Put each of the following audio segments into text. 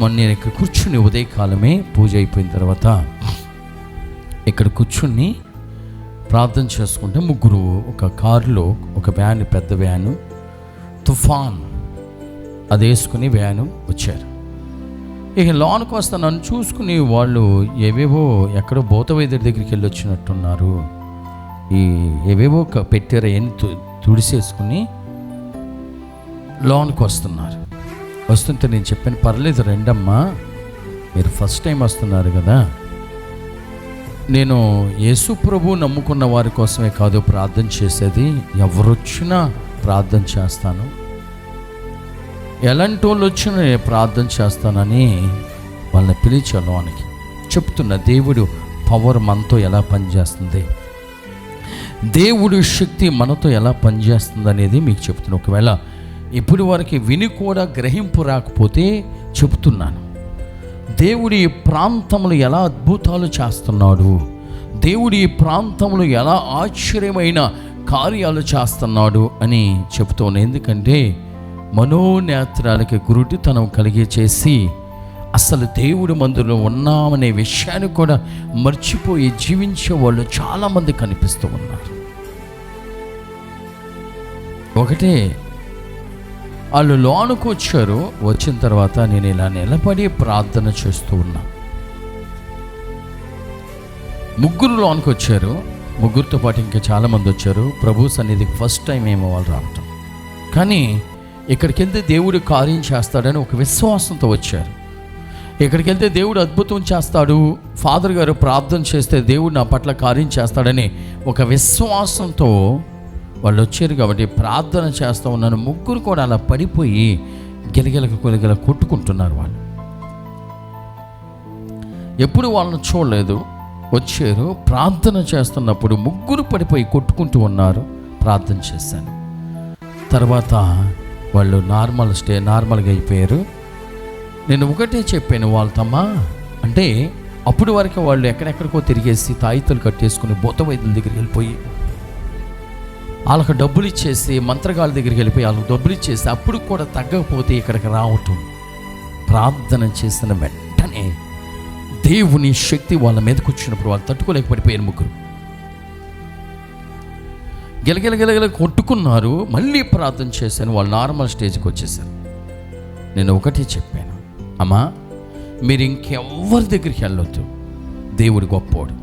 మొన్న నేను ఇక్కడ కూర్చుని ఉదయకాలమే పూజ అయిపోయిన తర్వాత ఇక్కడ కూర్చుని ప్రార్థన చేసుకుంటే ముగ్గురు ఒక కారులో ఒక వ్యాన్ పెద్ద వ్యాను తుఫాన్ అది వేసుకుని వ్యాను వచ్చారు. ఇక లోనికి వస్తా నన్ను చూసుకుని వాళ్ళు ఏవేవో ఎక్కడో భూతవైద్యుడి దగ్గరికి వెళ్ళి వచ్చినట్టున్నారు. ఈ ఏవేవో పెట్టారు అవన్నీ తు తుడిసేసుకుని లోనికి వస్తున్నారు. వస్తుంటే నేను చెప్పాను పర్లేదు రెండమ్మా మీరు ఫస్ట్ టైం వస్తున్నారు కదా. నేను యేసు ప్రభు నమ్ముకున్న వారి కోసమే కాదు ప్రార్థన చేసేది. ఎవరొచ్చినా ప్రార్థన చేస్తాను. ఎలాంటి వాళ్ళు వచ్చినా నేను ప్రార్థన చేస్తానని వాళ్ళని పిలిచాను వానికి. చెప్తున్న దేవుడు పవర్ మనతో ఎలా పనిచేస్తుంది? దేవుడి శక్తి మనతో ఎలా పనిచేస్తుంది అనేది మీకు చెప్తున్నాను ఒకవేళ ఇప్పుడు వరకు విని కూడా గ్రహింపు రాకపోతే చెబుతున్నాను. దేవుడి ప్రాంతములు ప్రాంతంలో ఎలా అద్భుతాలు చేస్తున్నాడు. దేవుడి ప్రాంతంలో ఎలా ఆశ్చర్యమైన కార్యాలు చేస్తున్నాడు అని చెప్తున్నాను ఎందుకంటే మనోనేత్రాలకి గురుటితనం కలిగే చేసి అసలు దేవుడి మందులో ఉన్నామనే విషయాన్ని కూడా మర్చిపోయి జీవించే వాళ్ళు చాలామంది కనిపిస్తూ ఉన్నారు. ఒకటే వాళ్ళు లోనుకు వచ్చారు. వచ్చిన తర్వాత నేను ఇలా నిలబడి ప్రార్థన చేస్తూ ఉన్నా. ముగ్గురు లోనికి వచ్చారు. ముగ్గురితో పాటు ఇంకా చాలామంది వచ్చారు. ప్రభు సన్నిధికి ఫస్ట్ టైం ఏమో వాళ్ళు రావటం. కానీ ఇక్కడికెళ్తే దేవుడు కార్యం చేస్తాడని ఒక విశ్వాసంతో వచ్చారు. ఇక్కడికెళ్తే దేవుడు అద్భుతం చేస్తాడు. ఫాదర్ గారు ప్రార్థన చేస్తే దేవుడు నా పట్ల కార్యం చేస్తాడని ఒక విశ్వాసంతో వాళ్ళు వచ్చారు కాబట్టి ప్రార్థన చేస్తూ ఉన్నాను ముగ్గురు కూడా అలా పడిపోయి గిలగిలక కొలిగల కొట్టుకుంటున్నారు వాళ్ళు. ఎప్పుడు వాళ్ళని చూడలేదు. వచ్చారు ప్రార్థన చేస్తున్నప్పుడు ముగ్గురు పడిపోయి కొట్టుకుంటూ ఉన్నారు. ప్రార్థన చేశాను. తర్వాత వాళ్ళు నార్మల్ స్టే నార్మల్గా అయిపోయారు. నేను ఒకటే చెప్పాను వాళ్ళతమ్మా అంటే అప్పుడు వరకు వాళ్ళు ఎక్కడెక్కడికో తిరిగేసి తాయితలు కట్టేసుకుని భూత వైద్యుల దగ్గరికి వెళ్ళిపోయి వాళ్ళకు డబ్బులు ఇచ్చేసి మంత్రగాళ్ళ దగ్గరికి వెళ్ళిపోయి వాళ్ళకి డబ్బులు ఇచ్చేసి అప్పుడు కూడా తగ్గకపోతే ఇక్కడికి రావటం. ప్రార్థన చేసిన వెంటనే దేవుని శక్తి వాళ్ళ మీదకి వచ్చినప్పుడు వాళ్ళు తట్టుకోలేకపోయిపోయారు ముగ్గురు. గిలగిల కొట్టుకున్నారు. మళ్ళీ ప్రార్థన చేశాను. వాళ్ళు నార్మల్ స్టేజ్కి వచ్చేసారు నేను ఒకటి చెప్పాను. అమ్మా మీరు ఇంకెవ్వరి దగ్గరికి వెళ్ళొద్దు. దేవుడు గొప్పోడు.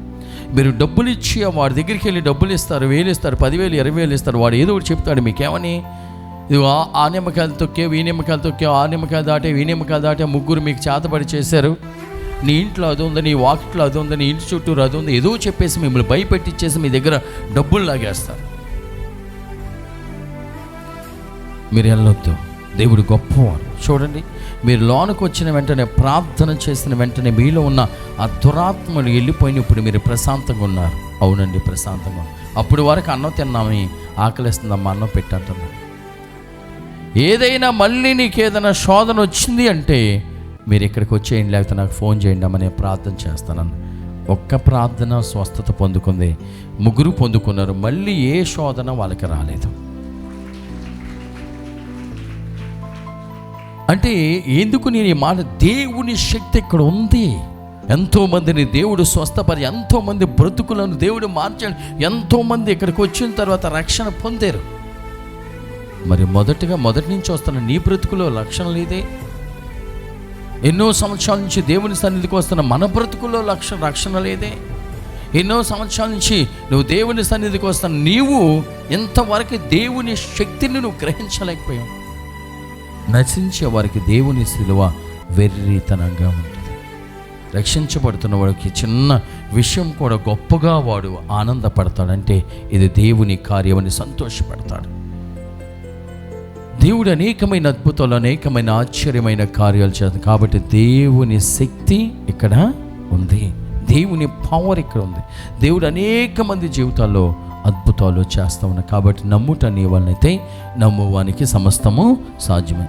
మీరు డబ్బులు ఇచ్చి వాడి దగ్గరికి వెళ్ళి డబ్బులు ఇస్తారు వేలు ఇస్తారు పదివేలు ఇరవై వేలు ఇస్తారు వాడు ఏదో ఒకటి చెప్తాడు మీకేమని? ఇది ఆ- ఆ నిమ్మకాయలు తొక్కే ఈ నిమ్మకాయలు తొక్కే ఆ నిమ్మకాయలు దాటే ఈ నిమ్మకాయలు దాటే ముగ్గురు మీకు చేతబడి చేశారు. నీ ఇంట్లో అది ఉంది నీ వాకిట్లో అది ఉంది నీ ఇంటి చుట్టూరు అది ఉంది ఏదో చెప్పేసి మిమ్మల్ని భయపెట్టిచ్చేసి మీ దగ్గర డబ్బులు లాగేస్తారు. మీరు వెళ్ళొద్దు. దేవుడు గొప్పవాడు. చూడండి మీరు లోనుకు వచ్చిన వెంటనే ప్రార్థన చేసిన వెంటనే మీలో ఉన్న ఆ దురాత్మలు వెళ్ళిపోయిన ఇప్పుడు మీరు ప్రశాంతంగా ఉన్నారు. అవునండి ప్రశాంతంగా అప్పుడు వరకు అన్నం తిన్నామని ఆకలిస్తుందమ్మా అన్నం పెట్టంటున్నాను ఏదైనా మళ్ళీ నీకు ఏదైనా శోధన వచ్చింది అంటే మీరు ఇక్కడికి వచ్చేయండి లేకపోతే నాకు ఫోన్ చేయండి అమ్మా ప్రార్థన చేస్తానని ఒక్క ప్రార్థన స్వస్థత పొందుకుంది ముగ్గురు పొందుకున్నారు మళ్ళీ ఏ శోధన వాళ్ళకి రాలేదు. అంటే ఎందుకు నేను ఈ మాట? దేవుని శక్తి ఇక్కడ ఉంది. ఎంతోమందిని దేవుడు స్వస్థపరి ఎంతోమంది బ్రతుకులను దేవుడు మార్చాడు ఎంతోమంది ఇక్కడికి వచ్చిన తర్వాత రక్షణ పొందారు. మరి మొదటగా మొదటి నుంచి వస్తున్న నీ బ్రతుకులో లక్షణం లేదే? ఎన్నో సంవత్సరాల నుంచి దేవుని సన్నిధికి వస్తున్న మన బ్రతుకుల్లో లక్ష రక్షణ లేదే? ఎన్నో సంవత్సరాల నుంచి నువ్వు దేవుని సన్నిధికి వస్తున్న నీవు ఇంతవరకు దేవుని శక్తిని నువ్వు గ్రహించలేకపోయావు. నశించే వారికి దేవుని శిలువ వెర్రితనంగా ఉంటుంది. రక్షించబడుతున్న వాడికి చిన్న విషయం కూడా గొప్పగా వాడు ఆనందపడతాడంటే ఇది దేవుని కార్యమని సంతోషపడతాడు. దేవుడు అనేకమైన అద్భుతాలు అనేకమైన ఆశ్చర్యమైన కార్యాలు చేస్తాడు. కాబట్టి దేవుని శక్తి ఇక్కడ ఉంది. దేవుని పవర్ ఇక్కడ ఉంది. దేవుడు అనేక మంది జీవితాల్లో అద్భుతాలు చేస్తా ఉన్నా. కాబట్టి నమ్ముట నీ వలనైతే నమ్మువానికి సమస్తము సాధ్యమే.